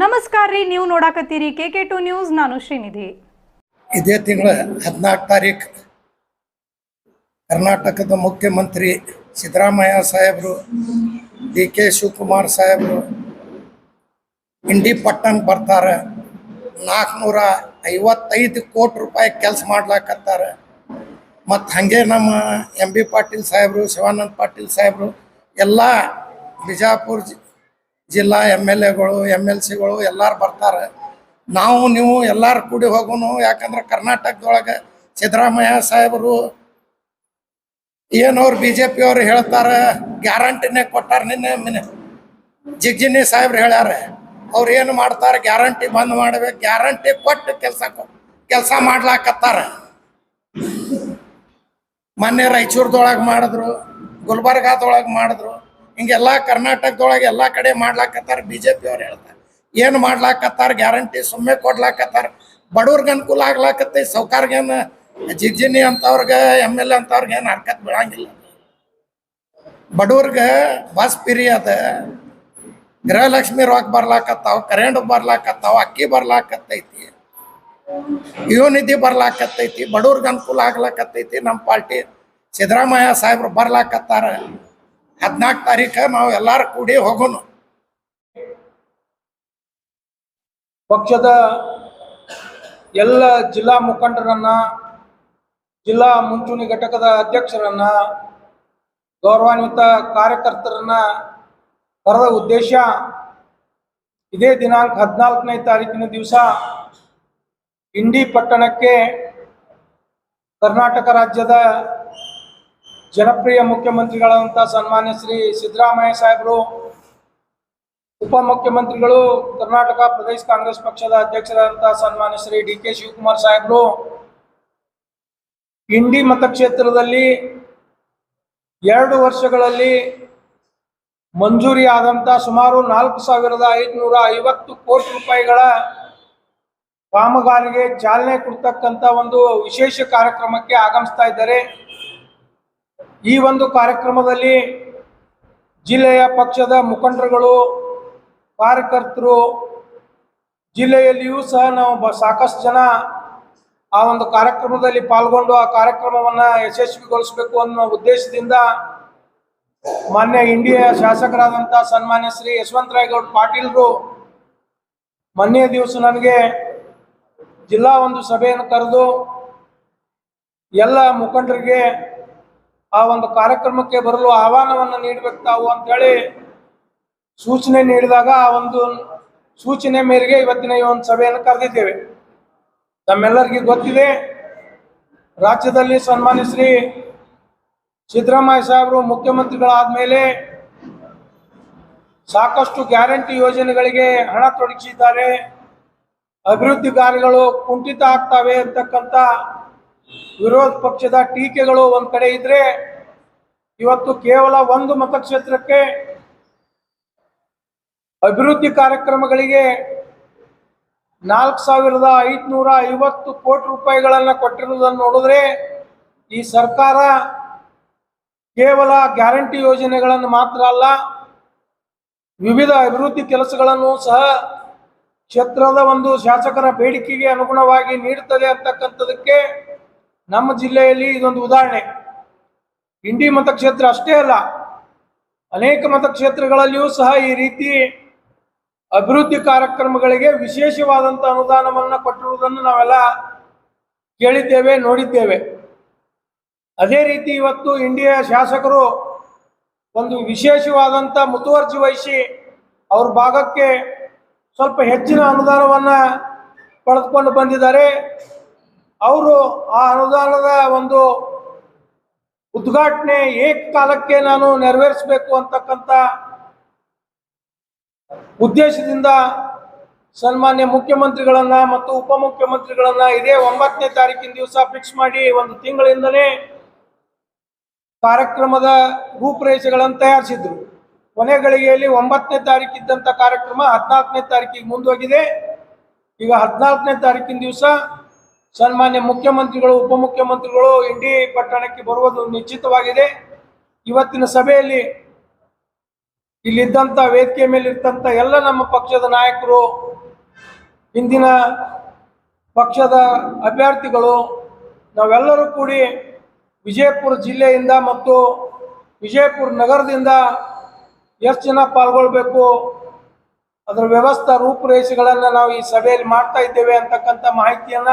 ನಮಸ್ಕಾರ ರೀ, ನೀವು ನೋಡಾಕತ್ತೀರಿ ಕೆ ಕೆ ಟು ನ್ಯೂಸ್, ನಾನು ಶ್ರೀನಿಧಿ. ಇದೇ ತಿಂಗಳ ಹದಿನಾಲ್ಕು ತಾರೀಕು ಕರ್ನಾಟಕದ ಮುಖ್ಯಮಂತ್ರಿ ಸಿದ್ದರಾಮಯ್ಯ ಸಾಹೇಬರು, ಡಿ ಕೆ ಶಿವಕುಮಾರ್ ಸಾಹೇಬರು ಇಂಡಿ ಪಟ್ಟಣ ಬರ್ತಾರೆ. ನಾಲ್ಕುನೂರ ಐವತ್ತೈದು ಕೋಟಿ ರೂಪಾಯಿ ಕೆಲಸ ಮಾಡ್ಲಾಕತ್ತಾರೆ. ಮತ್ತು ಹಾಗೆ ನಮ್ಮ ಎಂ ಬಿ ಪಾಟೀಲ್ ಸಾಹೇಬರು, ಶಿವಾನಂದ ಪಾಟೀಲ್ ಸಾಹೇಬರು, ಎಲ್ಲ ಬಿಜಾಪುರ ಜಿಲ್ಲಾ ಎಂ ಎಲ್ ಎಗಳು, ಎಂ ಎಲ್ ಸಿಗಳು ಎಲ್ಲರೂ ಬರ್ತಾರೆ. ನಾವು, ನೀವು ಎಲ್ಲರೂ ಕೂಡಿ ಹೋಗೋನು, ಯಾಕಂದ್ರೆ ಕರ್ನಾಟಕದೊಳಗೆ ಸಿದ್ದರಾಮಯ್ಯ ಸಾಹೇಬರು ಏನವ್ರು ಬಿ ಜೆ ಪಿಯವ್ರು ಹೇಳ್ತಾರೆ, ಗ್ಯಾರಂಟಿನೇ ಕೊಟ್ಟಾರ ನಿನ್ನೆ ಮಿನಿ ಜಿಗ್ಜಿನಿ ಸಾಹೇಬ್ರು ಹೇಳ್ಯಾರ, ಅವ್ರು ಏನು ಮಾಡ್ತಾರೆ, ಗ್ಯಾರಂಟಿ ಬಂದ್ ಮಾಡ್ಬೇಕು, ಗ್ಯಾರಂಟಿ ಕೊಟ್ಟು ಕೆಲಸ ಕೆಲಸ ಮಾಡ್ಲಾಕತ್ತಾರ. ಮೊನ್ನೆ ರಾಯಚೂರ್ದೊಳಗೆ ಮಾಡಿದ್ರು, ಗುಲ್ಬರ್ಗಾದೊಳಗೆ ಮಾಡಿದ್ರು ಹಿಂಗೆಲ್ಲ ಕರ್ನಾಟಕದೊಳಗೆ ಎಲ್ಲ ಕಡೆ ಮಾಡ್ಲಾಕತ್ತಾರ ಬಿ ಜೆ ಪಿಯವ್ರು ಹೇಳ್ತಾರೆ ಏನು ಮಾಡ್ಲಾಕತ್ತಾರ ಗ್ಯಾರಂಟಿ ಸುಮ್ಮನೆ ಕೊಡ್ಲಾಕತ್ತಾರ. ಬಡವ್ರಿಗೆ ಅನುಕೂಲ ಆಗ್ಲಾಕತ್ತೈ ಸೌಕಾರ್ಗೇನು ಜಿಗ್ಜಿನಿ ಅಂತವ್ರಿಗೆ ಎಂ ಎಲ್ ಎ ಅಂತವ್ರಿಗೆ ಏನು ಹರ್ಕತ್ ಬೀಳಂಗಿಲ್ಲ. ಬಡವ್ರಿಗೆ ಬಸ್ ಪಿರಿಯದ ಅದ, ಗೃಹಲಕ್ಷ್ಮಿ ರೊಕ್ಕ ಬರ್ಲಾಕತ್ತಾವ ಕರೆಂಟ್ ಬರ್ಲಾಕತ್ತಾವ, ಅಕ್ಕಿ ಬರ್ಲಾಕತ್ತೈತಿ ಯುವ ನಿಧಿ ಬರ್ಲಾಕತ್ತೈತಿ, ಬಡವ್ರಿಗೆ ಅನುಕೂಲ ಆಗ್ಲಾಕತ್ತೈತಿ ನಮ್ಮ ಪಾರ್ಟಿ ಸಿದ್ದರಾಮಯ್ಯ ಸಾಹೇಬ್ರು ಬರ್ಲಾಕತ್ತಾರ. ಹದಿನಾಲ್ಕು ತಾರೀಕು ನಾವು ಎಲ್ಲಾರು ಕೂಡಿ ಹೋಗೋಣ ಪಕ್ಷದ ಎಲ್ಲ ಜಿಲ್ಲಾ ಮುಖಂಡರನ್ನ, ಜಿಲ್ಲಾ ಮುಂಚೂಣಿ ಘಟಕದ ಅಧ್ಯಕ್ಷರನ್ನ, ಗೌರವಾನ್ವಿತ ಕಾರ್ಯಕರ್ತರನ್ನ ಕರೆದ ಉದ್ದೇಶ ಇದೇ ದಿನಾಂಕ ಹದಿನಾಲ್ಕನೇ ತಾರೀಕಿನ ದಿವಸ ಇಂಡಿ ಪಟ್ಟಣಕ್ಕೆ ಕರ್ನಾಟಕ ರಾಜ್ಯದ ಜನಪ್ರಿಯ ಮುಖ್ಯಮಂತ್ರಿಗಳಾದಂಥ ಸನ್ಮಾನ್ಯ ಶ್ರೀ ಸಿದ್ದರಾಮಯ್ಯ ಸಾಹೇಬರು ಉಪಮುಖ್ಯಮಂತ್ರಿಗಳು ಕರ್ನಾಟಕ ಪ್ರದೇಶ ಕಾಂಗ್ರೆಸ್ ಪಕ್ಷದ ಅಧ್ಯಕ್ಷರಾದಂತಹ ಸನ್ಮಾನ್ಯ ಶ್ರೀ ಡಿ ಕೆ ಶಿವಕುಮಾರ್ ಸಾಹೇಬರು ಇಂಡಿ ಮತಕ್ಷೇತ್ರದಲ್ಲಿ ಎರಡು ವರ್ಷಗಳಲ್ಲಿ ಮಂಜೂರಿ ಆದಂಥ ಸುಮಾರು ನಾಲ್ಕು ಸಾವಿರದ ಐದುನೂರ ಐವತ್ತು ಕೋಟಿ ರೂಪಾಯಿಗಳ ಕಾಮಗಾರಿಗೆ ಚಾಲನೆ ಕೊಡ್ತಕ್ಕಂಥ ಒಂದು ವಿಶೇಷ ಕಾರ್ಯಕ್ರಮಕ್ಕೆ ಆಗಮಿಸ್ತಾ ಇದ್ದಾರೆ. ಈ ಒಂದು ಕಾರ್ಯಕ್ರಮದಲ್ಲಿ ಜಿಲ್ಲೆಯ ಪಕ್ಷದ ಮುಖಂಡರುಗಳು, ಕಾರ್ಯಕರ್ತರು, ಜಿಲ್ಲೆಯಲ್ಲಿಯೂ ಸಹ ನಾವು ಸಾಕಷ್ಟು ಜನ ಆ ಒಂದು ಕಾರ್ಯಕ್ರಮದಲ್ಲಿ ಪಾಲ್ಗೊಂಡು ಆ ಕಾರ್ಯಕ್ರಮವನ್ನು ಯಶಸ್ವಿಗೊಳಿಸಬೇಕು ಅನ್ನೋ ಉದ್ದೇಶದಿಂದ ಮಾನ್ಯ ಇಂಡಿಯಾ ಶಾಸಕರಾದಂಥ ಸನ್ಮಾನ್ಯ ಶ್ರೀ ಯಶವಂತರಾಯಗೌಡ ಪಾಟೀಲ್ರು ಮೊನ್ನೆ ದಿವಸ ನನಗೆ ಜಿಲ್ಲಾ ಒಂದು ಸಭೆಯನ್ನು ಕರೆದು ಎಲ್ಲ ಮುಖಂಡರಿಗೆ ಆ ಒಂದು ಕಾರ್ಯಕ್ರಮಕ್ಕೆ ಬರಲು ಆಹ್ವಾನವನ್ನು ನೀಡಬೇಕು ತಾವು ಅಂತೇಳಿ ಸೂಚನೆ ನೀಡಿದಾಗ ಆ ಒಂದು ಸೂಚನೆ ಮೇರೆಗೆ ಇವತ್ತಿನ ಈ ಒಂದು ಸಭೆಯನ್ನು ಕರೆದಿದ್ದೇವೆ. ತಮ್ಮೆಲ್ಲರಿಗೂ ಗೊತ್ತಿದೆ, ರಾಜ್ಯದಲ್ಲಿ ಸನ್ಮಾನ್ಯ ಶ್ರೀ ಸಿದ್ದರಾಮಯ್ಯ ಸಾಹೇಬರು ಮುಖ್ಯಮಂತ್ರಿಗಳಾದ ಮೇಲೆ ಸಾಕಷ್ಟು ಗ್ಯಾರಂಟಿ ಯೋಜನೆಗಳಿಗೆ ಹಣ ತೊಡಗಿಸಿದ್ದಾರೆ. ಅಭಿವೃದ್ಧಿ ಕಾರ್ಯಗಳು ಕುಂಠಿತ ಆಗ್ತವೆ ಅಂತಕ್ಕಂಥ ವಿರೋಧ ಪಕ್ಷದ ಟೀಕೆಗಳು ಒಂದ್ ಕಡೆ ಇದ್ರೆ ಇವತ್ತು ಕೇವಲ ಒಂದು ಮತಕ್ಷೇತ್ರಕ್ಕೆ ಅಭಿವೃದ್ಧಿ ಕಾರ್ಯಕ್ರಮಗಳಿಗೆ ನಾಲ್ಕು ಸಾವಿರದ ಐದುನೂರ ಐವತ್ತು ಕೋಟಿ ರೂಪಾಯಿಗಳನ್ನ ಕೊಟ್ಟಿರುವುದನ್ನು ನೋಡಿದ್ರೆ ಈ ಸರ್ಕಾರ ಕೇವಲ ಗ್ಯಾರಂಟಿ ಯೋಜನೆಗಳನ್ನು ಮಾತ್ರ ಅಲ್ಲ, ವಿವಿಧ ಅಭಿವೃದ್ಧಿ ಕೆಲಸಗಳನ್ನು ಸಹ ಕ್ಷೇತ್ರದ ಒಂದು ಶಾಸಕರ ಬೇಡಿಕೆಗೆ ಅನುಗುಣವಾಗಿ ನೀಡುತ್ತದೆ ಅಂತಕ್ಕಂಥದಕ್ಕೆ ನಮ್ಮ ಜಿಲ್ಲೆಯಲ್ಲಿ ಇದೊಂದು ಉದಾಹರಣೆ. ಇಂಡಿ ಮತಕ್ಷೇತ್ರ ಅಷ್ಟೇ ಅಲ್ಲ, ಅನೇಕ ಮತಕ್ಷೇತ್ರಗಳಲ್ಲಿಯೂ ಸಹ ಈ ರೀತಿ ಅಭಿವೃದ್ಧಿ ಕಾರ್ಯಕ್ರಮಗಳಿಗೆ ವಿಶೇಷವಾದಂಥ ಅನುದಾನವನ್ನು ಕೊಟ್ಟಿರುವುದನ್ನು ನಾವೆಲ್ಲ ಕೇಳಿದ್ದೇವೆ, ನೋಡಿದ್ದೇವೆ. ಅದೇ ರೀತಿ ಇವತ್ತು ಇಂಡಿಯಾ ಶಾಸಕರು ಒಂದು ವಿಶೇಷವಾದಂಥ ಮುತುವರ್ಜಿ ವಹಿಸಿ ಅವ್ರ ಭಾಗಕ್ಕೆ ಸ್ವಲ್ಪ ಹೆಚ್ಚಿನ ಅನುದಾನವನ್ನು ಪಡೆದುಕೊಂಡು ಬಂದಿದ್ದಾರೆ. ಅವರು ಆ ಅನುದಾನದ ಒಂದು ಉದ್ಘಾಟನೆ ಏಕಕಾಲಕ್ಕೆ ನಾನು ನೆರವೇರಿಸಬೇಕು ಅಂತಕ್ಕಂಥ ಉದ್ದೇಶದಿಂದ ಸನ್ಮಾನ್ಯ ಮುಖ್ಯಮಂತ್ರಿಗಳನ್ನ ಮತ್ತು ಉಪಮುಖ್ಯಮಂತ್ರಿಗಳನ್ನ ಇದೇ ಒಂಬತ್ತನೇ ತಾರೀಕಿನ ದಿವಸ ಫಿಕ್ಸ್ ಮಾಡಿ ಒಂದು ತಿಂಗಳಿಂದಲೇ ಕಾರ್ಯಕ್ರಮದ ರೂಪುರೇಷೆಗಳನ್ನು ತಯಾರಿಸಿದ್ರು. ಕೊನೆ ಗಳಿಗೆಯಲ್ಲಿ ಒಂಬತ್ತನೇ ತಾರೀಕಿದ್ದಂಥ ಕಾರ್ಯಕ್ರಮ ಹದಿನಾಲ್ಕನೇ ತಾರೀಕಿಗೆ ಮುಂದೋಗಿದೆ ಈಗ ಹದಿನಾಲ್ಕನೇ ತಾರೀಕಿನ ದಿವಸ ಸನ್ಮಾನ್ಯ ಮುಖ್ಯಮಂತ್ರಿಗಳು, ಉಪಮುಖ್ಯಮಂತ್ರಿಗಳು ಇಂಡಿ ಪಟ್ಟಣಕ್ಕೆ ಬರುವುದು ನಿಶ್ಚಿತವಾಗಿದೆ. ಇವತ್ತಿನ ಸಭೆಯಲ್ಲಿ ಇಲ್ಲಿದ್ದಂಥ ವೇದಿಕೆ ಮೇಲೆ ಎಲ್ಲ ನಮ್ಮ ಪಕ್ಷದ ನಾಯಕರು ಇಂದಿನ ಪಕ್ಷದ ಅಭ್ಯರ್ಥಿಗಳು, ನಾವೆಲ್ಲರೂ ಕೂಡಿ ವಿಜಯಪುರ ಜಿಲ್ಲೆಯಿಂದ ಮತ್ತು ವಿಜಯಪುರ ನಗರದಿಂದ ಎಷ್ಟು ಜನ ಪಾಲ್ಗೊಳ್ಬೇಕು, ಅದರ ವ್ಯವಸ್ಥಾ ರೂಪುರೇಷೆಗಳನ್ನು ನಾವು ಈ ಸಭೆಯಲ್ಲಿ ಮಾಡ್ತಾ ಇದ್ದೇವೆ ಅಂತಕ್ಕಂಥ ಮಾಹಿತಿಯನ್ನ